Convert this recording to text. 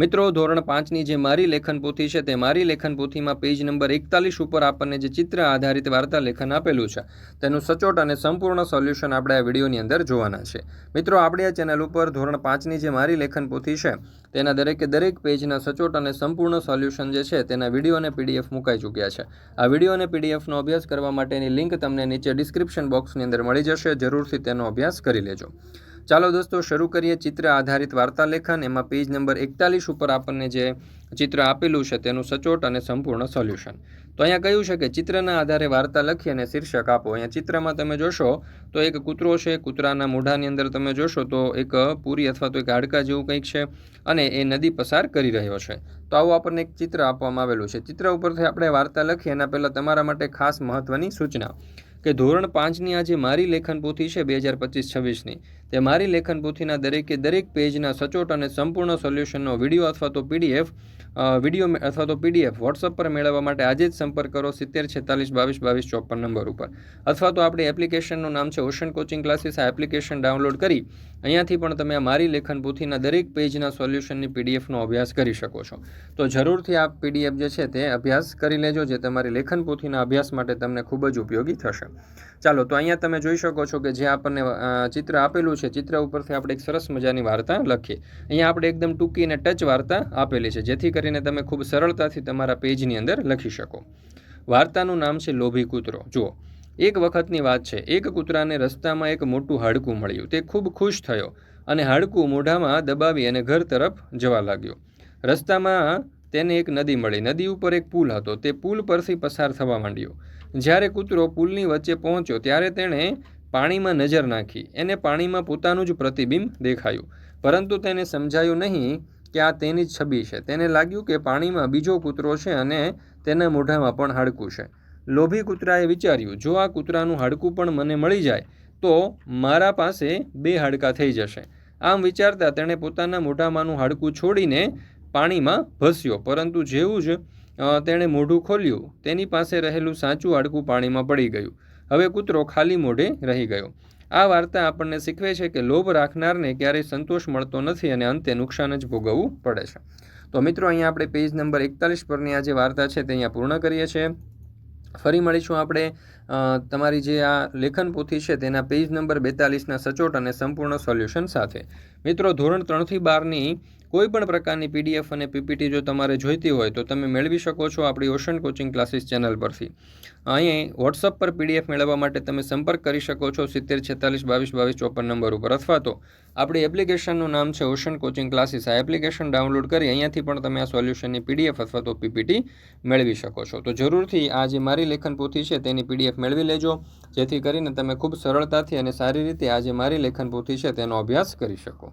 મિત્રો, ધોરણ પાંચની જે મારી લેખન પોથી છે તે મારી લેખન પોથીમાં પેજ નંબર એકતાલીસ ઉપર આપણને જે ચિત્ર આધારિત વાર્તા લેખન આપેલું છે, તેનું સચોટ અને સંપૂર્ણ સોલ્યુશન આપણે આ વિડીયોની અંદર જોવાના છે. મિત્રો, આપણે આ ચેનલ ઉપર ધોરણ પાંચની જે મારી લેખન પોથી છે, તેના દરેકે દરેક પેજના સચોટ અને સંપૂર્ણ સોલ્યુશન જે છે, તેના વીડિયો અને પીડીએફ મુકાઈ ચૂક્યા છે. આ વીડિયો અને પીડીએફનો અભ્યાસ કરવા માટેની લિંક તમને નીચે ડિસ્ક્રિપ્શન બોક્સની અંદર મળી જશે, જરૂરથી તેનો અભ્યાસ કરી લેજો. ચાલો દોસ્તો, શરૂ કરીએ ચિત્ર આધારિત વાર્તા લેખન. એમાં પેજ નંબર એકતાલીસ ઉપર આપણને જે ચિત્ર આપેલું છે, તેનું સચોટ અને સંપૂર્ણ સોલ્યુશન. તો અહીંયા કહ્યું છે કે ચિત્રના આધારે વાર્તા લખી અને શીર્ષક આપો. અહીંયા ચિત્રમાં તમે જોશો તો એક કૂતરો છે, કૂતરાના મોઢાની અંદર તમે જોશો તો એક પૂરી અથવા તો એક હાડકા જેવું કંઈક છે અને એ નદી પસાર કરી રહ્યો છે. તો આવું આપણને એક ચિત્ર આપવામાં આવેલું છે. ચિત્ર ઉપરથી આપણે વાર્તા લખીએ એના પહેલાં તમારા માટે ખાસ મહત્ત્વની સૂચના. કે ધોરણ પાંચની આ જે મારી લેખન પોથી છે બે હજાર પચીસ છવ્વીસની. તે મારી લેખન પોથીના દરેકે દરેક પેજના સચોટ અને સંપૂર્ણ સોલ્યુશનનો વીડિયો અથવા તો પીડીએફ વીડિયો અથવા તો પીડીએફ વોટ્સઅપ પર મેળવવા માટે આજે જ સંપર્ક કરો સિત્તેર છેતાલીસ બાવીસ બાવીસ ચોપન નંબર ઉપર. અથવા તો આપણી એપ્લિકેશનનું નામ છે ઓશન કોચિંગ ક્લાસીસ આ એપ્લિકેશન ડાઉનલોડ કરી અહીંયાથી પણ તમે આ મારી લેખન પોથીના દરેક પેજના સોલ્યુશનની પીડીએફનો અભ્યાસ કરી શકો છો. તો જરૂરથી આ પીડીએફ જે છે તે અભ્યાસ કરી લેજો, જે તમારી લેખન પોથીના અભ્યાસ માટે તમને ખૂબ જ ઉપયોગી થશે. ચાલો, તો અહીંયા તમે જોઈ શકો છો કે જે આપણને ચિત્ર આપેલું છે, ચિત્ર ઉપરથી આપણે એક સરસ મજાની વાર્તા લખીએ. અહીંયા આપણે એકદમ ટૂંકી અને ટચ વાર્તા આપેલી છે, જેથી કરીને તમે ખૂબ સરળતાથી તમારા પેજની અંદર લખી શકો. વાર્તાનું નામ છે લોભી કૂતરો. જુઓ, એક વખતની વાત છે. એક કૂતરાને રસ્તામાં એક મોટું હાડકું મળ્યું. તે ખૂબ ખુશ થયો અને હાડકું મોઢામાં દબાવી અને ઘર તરફ જવા લાગ્યો. રસ્તામાં તેને એક નદી મળી. નદી ઉપર એક પુલ હતો. તે પુલ પરથી પસાર થવા માંડ્યો. જ્યારે કૂતરો પુલની વચ્ચે પહોંચ્યો, ત્યારે તેણે પાણીમાં નજર નાખી. એને પાણીમાં પોતાનું જ પ્રતિબિંબ દેખાયું. પરંતુ તેને સમજાયું નહીં કે આ તેની જ છબી છે. તેને લાગ્યું કે પાણીમાં બીજો કૂતરો છે અને તેના મોઢામાં પણ હાડકું છે. લોભી કૂતરાએ વિચાર્યું, જો આ કૂતરાનું હાડકું પણ મને મળી જાય, તો મારા પાસે બે હાડકાં થઈ જશે. આમ વિચારતા તેણે પોતાના મોઢામાંનું હાડકું છોડીને પાણીમાં ભસ્યો. પરંતુ જેવું જ તેણે મોઢું ખોલ્યું, તેની પાસે રહેલું સાચું હાડકું પાણીમાં પડી ગયું. હવે કૂતરો ખાલી મોઢે રહી ગયો. આ વાર્તા આપણને શીખવે છે કે લોભ રાખનારને ક્યારેય સંતોષ મળતો નથી અને અંતે નુકસાન જ ભોગવવું પડે છે. તો મિત્રો, અહીંયા આપણે પેજ નંબર એકતાલીસ પરની આ જે વાર્તા છે તે અહીંયા પૂર્ણ કરીએ છીએ. ફરી મળીશું આપણે તમારી જે આ લેખન પોથી છે તેના પેજ નંબર બેતાલીસના સચોટ અને સંપૂર્ણ સોલ્યુશન સાથે. મિત્રો, ધોરણ ત્રણથી બારની કોઈ પણ પ્રકારની પીડીએફ અને પીપીટી જો તમારે જોઈતી હોય, તો તમે મેળવી શકો છો આપણી ઓશન કોચિંગ ક્લાસીસ ચેનલ પરથી. અહીં વોટ્સઅપ પર પીડીએફ મેળવવા માટે તમે સંપર્ક કરી શકો છો સિત્તેર, છેતાલીસ, બાવીસ બાવીસ, ચોપન નંબર ઉપર. અથવા તો આપણી એપ્લિકેશનનું નામ છે ઓશન કોચિંગ ક્લાસીસ આ એપ્લિકેશન ડાઉનલોડ કરી અહીંયાથી પણ તમે આ સોલ્યુશનની પીડીએફ અથવા તો પીપીટી મેળવી શકો છો. તો જરૂરથી આ જે મારી લેખન પોથી છે તેની પીડીએફ મેળવી લેજો. જેથી કરીને તમે ખૂબ સરળતાથી અને સારી રીતે આ જે મારી લેખન પોથી છે તેનો અભ્યાસ કરી શકો.